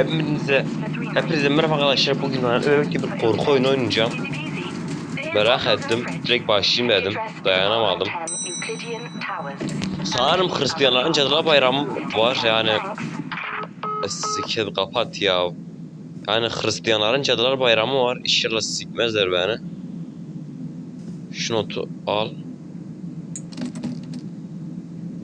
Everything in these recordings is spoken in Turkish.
Hepinize, hepinize merhaba arkadaşlar. Bugün öyle bir korku oyunu oynayacağım. Merak ettim. Direkt başlayayım dedim. Dayanamadım. Sanırım Hristiyanların Cadılar Bayramı var yani. Sikir kapat ya. Yani Hristiyanların Cadılar Bayramı var. İnşallah sikmezler beni. Şu notu al.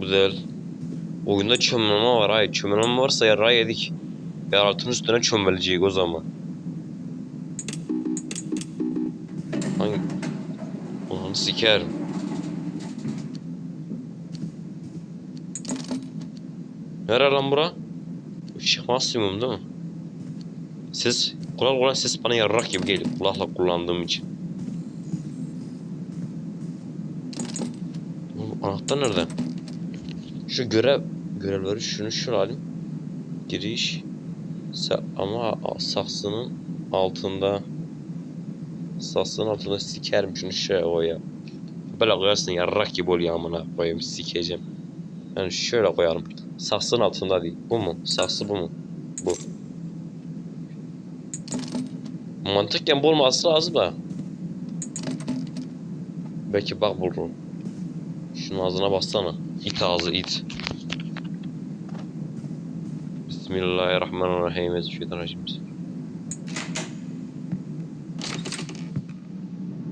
Güzel. Oyunda çömelme var ay. Çömelme varsa yara yedik. Yaratın üstüne çömeleceğiz o zaman. Hangi? Ulan sikerim. Nere lan bura? Işık maksimum değil mi? Ses, kulak kulak ses bana yarrak gibi geliyor kulakla kullandığım için. Oğlum anahtar nerede? Şu görev, görevleri şunu şunu alayım. Giriş. Ama saksının altında. Saksının altında sikerim şunu şöyle o ya. Böyle koyarsın yarrak gibi oluyor amına koyayım sikeceğim. Yani şöyle koyalım. Saksının altında değil. Bu mu? Saksı bu mu? Bu. Mantıken bu olması lazım da. Belki bak bulurum. Şunun ağzına bassana. İt ağzı it. Bismillahirrahmanirrahim. Euzubillahimineşşeytanirracim.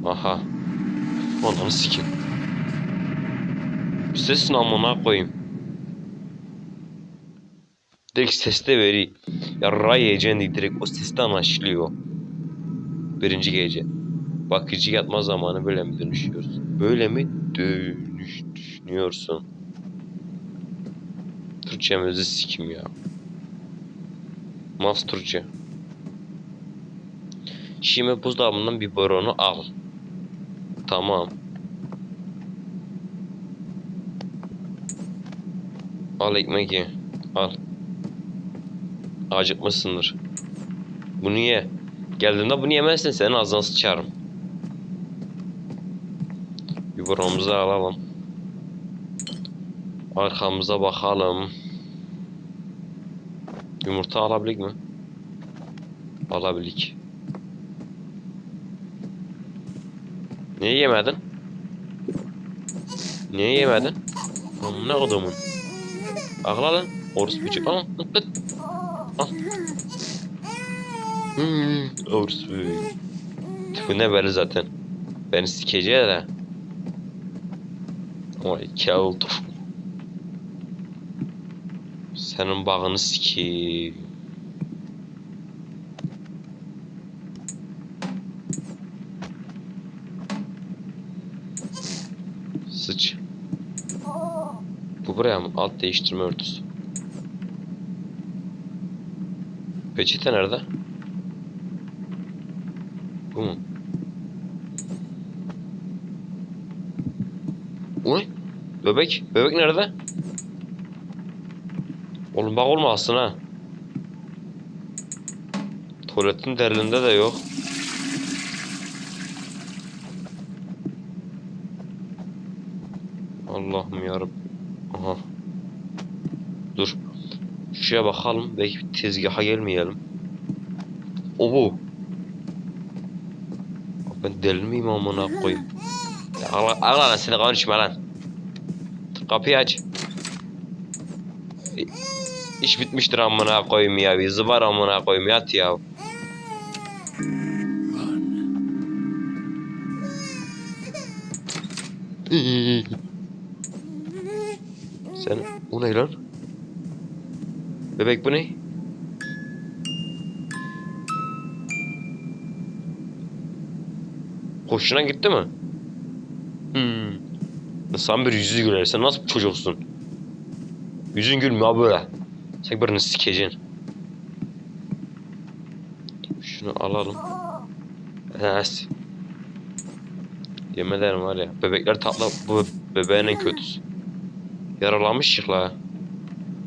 Aha. Ananı sikim. Sesin amına koyayım. Direkt seste veri. Yarra yiyeceksin diye direkt o seste anlaşılıyor. Birinci gece. Bakıcı yatma zamanı böyle mi dönüşüyoruz? Böyle mi dönüş düşünüyorsun? Türkçemizi sikim ya. Mas Türkçe. Şimdi buzdolabından biberonu al. Tamam. Al ekmek ye. Al. Acıkmışsındır. Bunu ye. Geldiğinde bunu yemezsen senin ağzına sıçarım. Biberonumuzu alalım. Arkamıza bakalım. Yumurta alabilik mi? Alabilik. Niye yemedin? Niye yemedin? Ne adamın? Akla lan. Orospu çık. Al. Al. Hmm, orospu. Tipi ne böyle zaten. Beni sikeceği de. İki oldu. Senin bağını sikeyim. Sıç. Bu buraya mı? Alt değiştirme örtüsü. Peçete nerede? Bu mu? Uy. Bebek. Bebek nerede? Oğlum bak olmasın ha. Tuvaletin derlinde de yok. Allah'ım yarabbim. Aha. Dur. Şuraya bakalım. Belki bir tezgaha gelmeyelim. O bu. Ben deli miyim amına koyayım? Ya Allah Allah seni konuşma lan. Kapıyı aç. İş bitmiştir amına koyayım ya. Bir zıbar amına koyayım yat ya. Sen bu ne lan? Bebek bu ne? Hoşuna gitti mi? Hmm. Sen bir yüzü güler. Sen nasıl bir çocuksun? Yüzün gülmüyor böyle. Sen birini sikeceksin. Şunu alalım. Evet. Yemelerim var ya. Bebekler tatlı. Bu bebeğin en kötüsü. Yaralanmış la.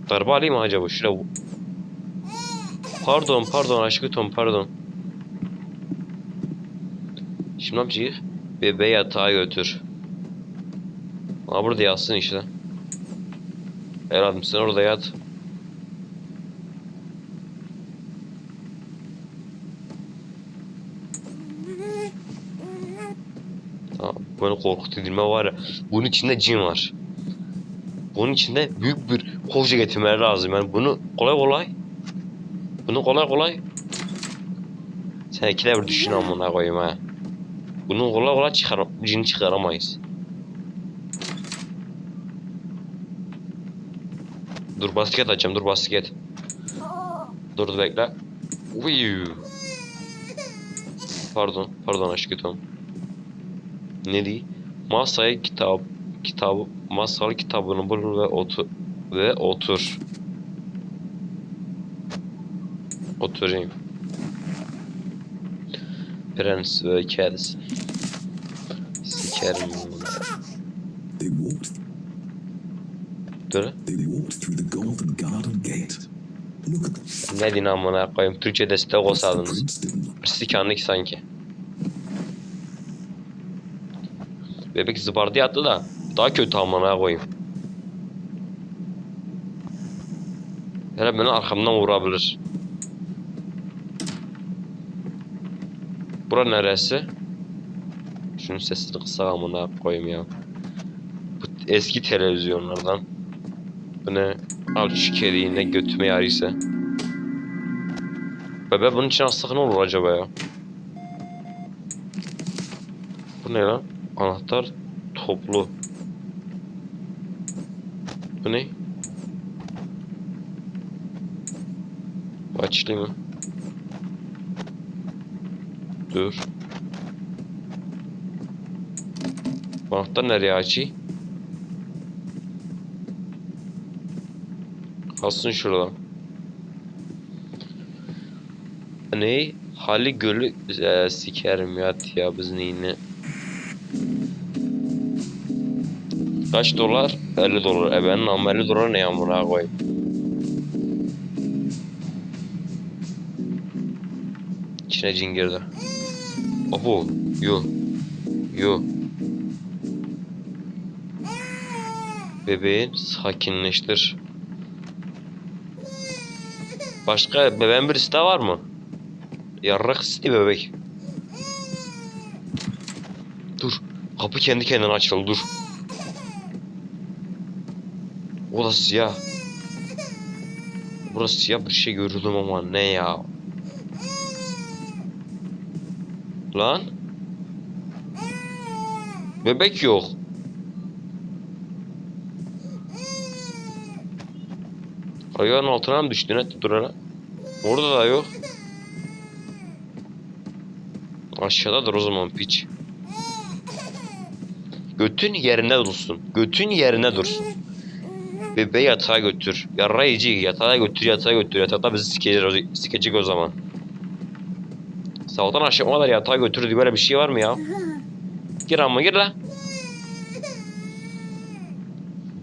Darbe alayım mı acaba? Şuraya... Pardon pardon aşkı Tom pardon. Şimdi yapacağız? Bebeği yatağa götür. Aa burada yatsın işte. Evladım sen orada yat. Beni korkutilme var ya. Bunun içinde cin var. Bunun içinde büyük bir koca getirmeleri lazım. Yani bunu kolay kolay bunu kolay kolay sen ikide bir düşün amına koyayım ha. Bunu kolay kolay çıkar cin çıkaramayız. Dur basket açacağım dur basket. Dur bekle. Uyu. Pardon, pardon aşkım. Ne diye? Masaya kitap, kitabı, masalı kitabını bul ve otur ve otur. Oturayım. Prens ve kedisi. Sikerim bunu. Dur. Ne din amına koyayım. Türkçe destek look. Sikanlık sanki. Bebek zıbardı yattı da daha kötü amına koyayım. Hele beni arkamdan vurabilir. Bura neresi? Şunun sesini kısa amına koyayım ya. Bu eski televizyonlardan. Bu ne? Al şu kediyi ne götüme yarıysa. Bebe bunun için astık ne olur acaba ya? Bu ne lan? Anahtar toplu. Bu ne? Bu açılı mı? Dur. Bu anahtar nereye açı? Kalsın şurada. Ne? Hali gölü e, sikerim ya ya biz neyini. Kaç dolar? 50 dolar. E ben nam 50 dolar ne amına koy. İçine cin girdi. Oho. Yo. Yo. Bebeğin sakinleştir. Başka bebeğin birisi daha var mı? Yarrak isti bebek. Dur. Kapı kendi kendine açıldı dur. Da siyah. Burası siyah bir şey gördüm ama ne ya? Lan? Bebek yok. Ayağın altına mı düştü ne dur hele. Orada da yok. Aşağıdadır o zaman piç. Götün yerine dursun. Götün yerine dursun. Bebeği yatağa götür. Yarra yiyici yatağa götür yatağa götür. Yatakta bizi sikecek, sikecek o zaman. Sabahtan akşama kadar yatağa götür diye böyle bir şey var mı ya? Gir ama gir la.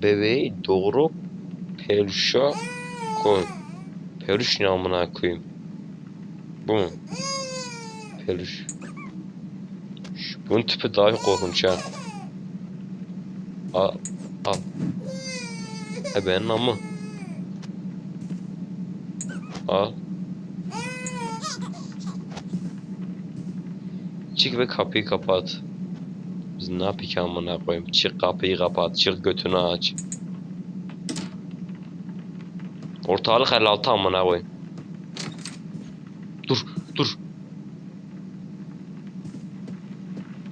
Bebeği doğru peluşa koy. Peluş ne amına koyayım? Bu mu? Peluş. Şu, bunun tipi daha korkunç ha. Al. Al. E benim amı. Al. Çık ve kapıyı kapat. Biz ne yapıyık amına koyayım? Çık kapıyı kapat. Çık götünü aç. Ortalık 56 amına koyayım. Dur, dur.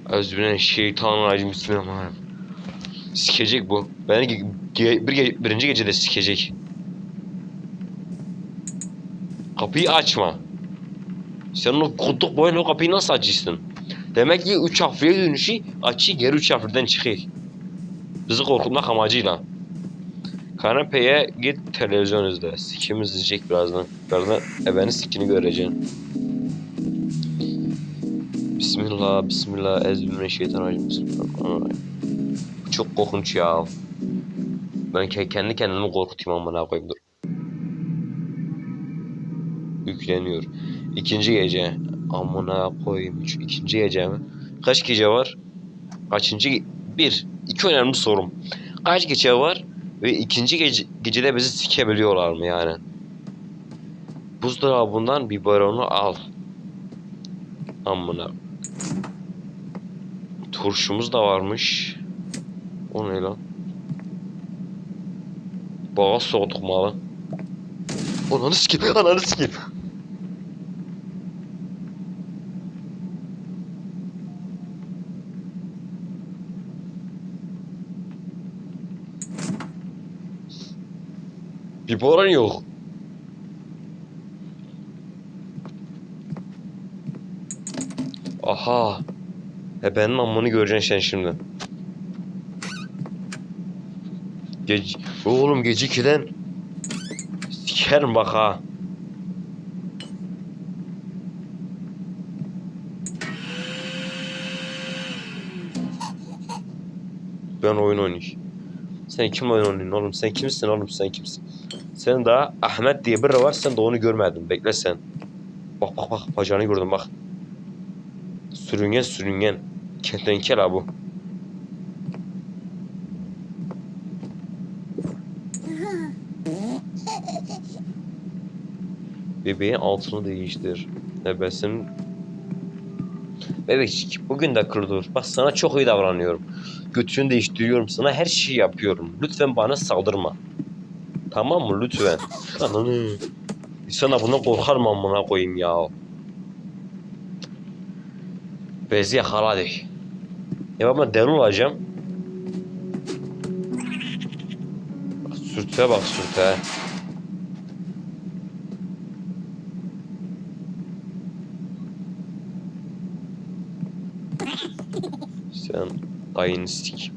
Özbünen şeytanirracim bismillahirrahmanirrahim. Sikecek bu. Beni ge- bir ge- birinci gecede sikecek. Kapıyı açma. Sen o kutluk boyunca o kapıyı nasıl açıyorsun? Demek ki üç harfliye dönüşü açı geri üç harfliden çıkıyor. Bizi korkutmak amacıyla. Kanepeye git televizyon izle. Sikim izleyecek birazdan. Birazdan ebeni sikini göreceksin. Bismillah, bismillah, ezbirmineşşeytanirracim, bismillahirrahmanirrahim. Bu çok korkunç ya. Ben ke- kendi kendimi korkutayım amına koyayım dur. Yükleniyor. İkinci gece. Amına koyayım. Üç, ikinci gece mi? Kaç gece var? Kaçıncı? Bir. İki önemli sorum. Kaç gece var? Ve ikinci gece, gecede bizi sikebiliyorlar mı yani? Buzdolabından biberonu al. Amına. Turşumuz da varmış. O ne lan? Bağa soğuduk malı. Ananı sikeyim, ananı sikeyim. Bir boran yok. Aha. E benim amını göreceksin sen şimdi. Gece... Oğlum gece 2'den Sikerim bak ha. Ben oyun oynuyorum. Sen kim oyun oynuyorsun oğlum? Sen kimsin oğlum? Sen kimsin? Sen daha Ahmet diye biri var. Sen de onu görmedin. Bekle sen. Bak bak bak. Bacağını gördüm bak. Sürüngen sürüngen. Kertenkel ha bu. Bebeğin altını değiştir. Bebesin Bebekçik bugün de kırdır. Bak sana çok iyi davranıyorum. Götünü değiştiriyorum sana her şeyi yapıyorum. Lütfen bana saldırma. Tamam mı lütfen? Ananı. Sana buna korkar mı amına koyayım ya? Bezi yakala hadi. Ya ben deli olacağım. Bak, sürtüye bak sürtüye. Sen dayını sik.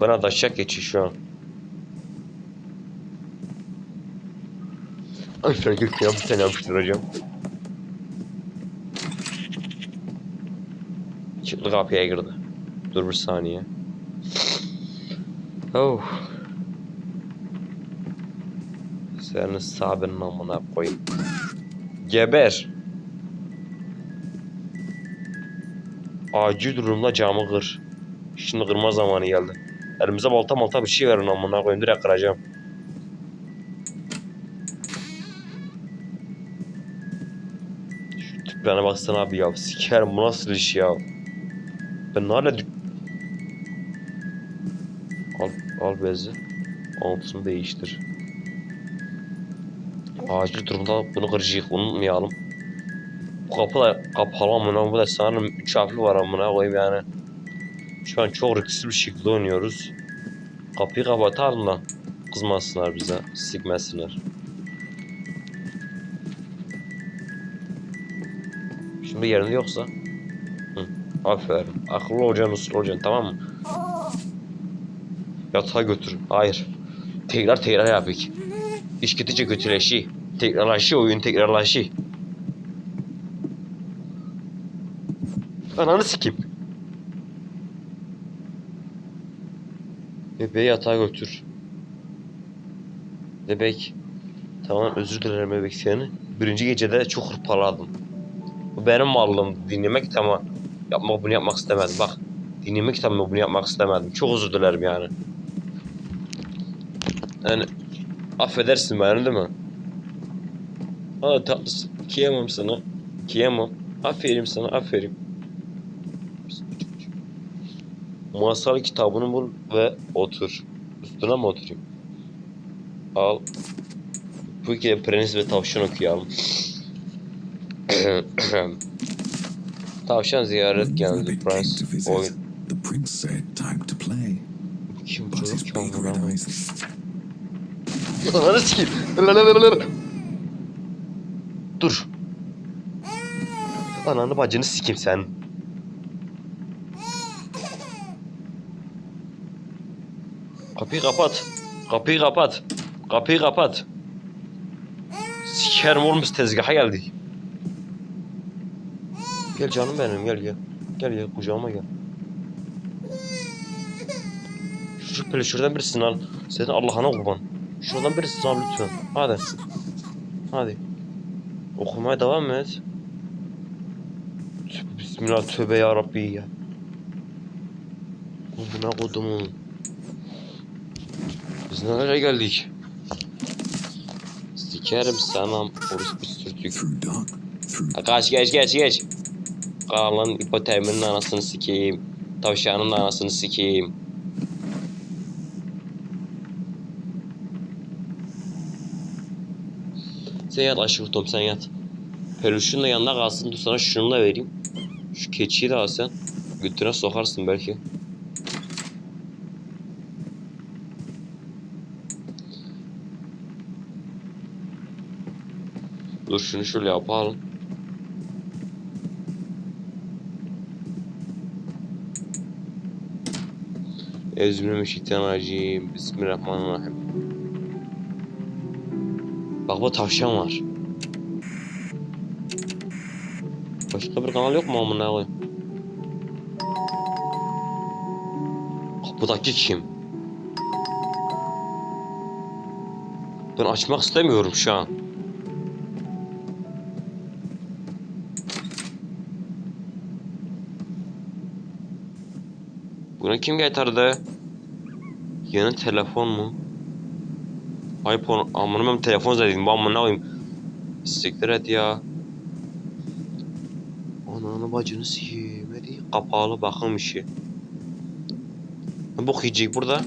Bana daşak geçiyor şu an. Ay sen git ya bir tane yapıştıracağım. Çıktı kapıya girdi. Dur bir saniye. Oh. Senin sabinin amına koyayım. Geber. Acil durumda camı kır. Şimdi kırma zamanı geldi. Elimize balta malta bir şey verin amına koyayım direkt kıracağım. Şu tiplerine baksana abi ya. Sikerim bu nasıl iş ya. Ben hala Al, al bezi. Altını değiştir. Acil durumda bunu kıracağız unutmayalım. Bu kapı da kapalı amına bu da sanırım 3 harfli var amına koyayım yani. Şu an çok riskli bir şekilde oynuyoruz. Kapıyı kapatalım da kızmasınlar bize, sikmesinler. Şimdi yerinde yoksa? Hı, aferin. Akıllı olacaksın, usul olacaksın tamam mı? Yatağa götür. Hayır. Tekrar tekrar yapık. İş gittikçe kötüleşi. Tekrarlaşı oyun tekrarlaşı. Ananı sikeyim. Bebeği yatağa götür. Bebek. Tamam özür dilerim bebek seni. Birinci gecede çok hırpaladım. Bu benim mallım. Dinlemek tamam. Yapmak bunu yapmak istemedim. Bak. Dinlemek tamam bunu yapmak istemedim. Çok özür dilerim yani. Yani affedersin beni değil mi? Ha tatlısı. Kıyamam sana. Kıyamam. Aferin sana aferin. Masal kitabını bul ve otur. Üstüne mi oturayım? Al. Bu iki Prens ve Tavşan okuyalım. Tavşan ziyaret geldi. Prens oyun. the prince said, "Time to play." Bu Kim eyes Ananı sikeyim. Dur. Ananı bacını sikeyim sen. Kapıyı kapat. Kapıyı kapat. Kapıyı kapat. Sikerim biz tezgaha geldik. Gel canım benim gel gel. Gel gel kucağıma gel. Şu peluşurdan birisini al. Senin Allah'ına kurban. Şuradan birisini al lütfen. Hadi. Hadi. Okumaya devam et. Bismillah tövbe ya Rabbi ya. Buna kodumun. Biz nereye geldik? Sikerim sana orospu sürtük. Ha, Kaç geç geç geç. Kalan hipoterminin anasını sikeyim. Tavşanın anasını sikeyim. Sen yat aşık Tom sen yat. Peluşun da yanına kalsın dur sana şunu da vereyim. Şu keçiyi de al sen. Götüne sokarsın belki. Dur şunu şöyle yapalım. Euzubillahimineşşeytanirracim. Bismillahirrahmanirrahim. Bak bu tavşan var. Başka bir kanal yok mu amına koyayım? Kapıdaki kim? Ben açmak istemiyorum şu an. Bunu kim getirdi? Yeni telefon mu? iPhone, amına ben telefon dedim, bu amına koyayım. Siktir et ya. Ananı bacını sikeyim, kapalı bakım işi. Bok yiyecek burada?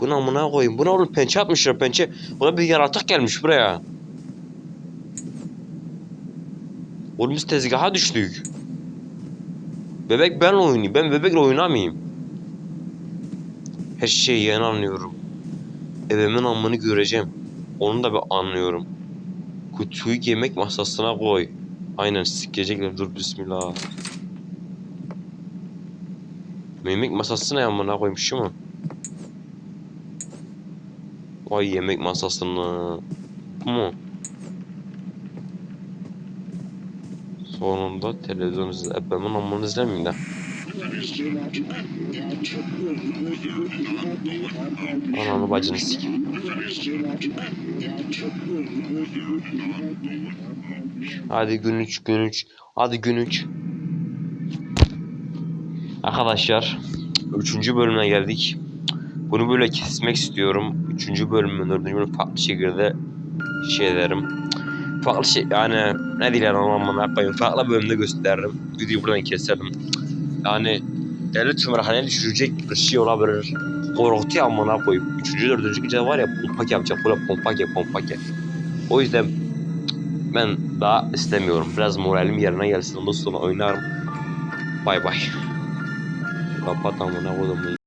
Bunu amına koyayım, bu ne oğlum pençe atmışlar pençe. Buna bir yaratık gelmiş buraya. Oğlum biz tezgaha düştük. Bebek benle oynayayım, ben bebekle oynamayayım. Her şeyi yeni anlıyorum. Evimin amını göreceğim. Onu da bir anlıyorum. Kutuyu yemek masasına koy. Aynen sikecekler. Dur bismillah. Yemek masası ne amına şu mu? Vay yemek masasını. Bu mu? Sonunda televizyon izle. Ebemin amını izlemeyeyim de. Ananı bacını sikeyim. Hadi gün 3 gün 3. Hadi gün 3. Arkadaşlar 3. bölümüne geldik. Bunu böyle kesmek istiyorum. 3. bölümün 4. bölüm farklı şekilde şey ederim. Farklı şey yani ne diyelim anlamına yapayım. Farklı bölümde gösteririm. Videoyu buradan keserim. Yani deli tümrahane düşürecek bir şey olabilir. Korktu amına koyup. Üçüncü, dördüncü gece var ya pompak yapacak. Böyle pompake pompake. O yüzden ben daha istemiyorum. Biraz moralim yerine gelsin. Ondan sonra oynarım. Bay bay. Kapat amına koyduğumu.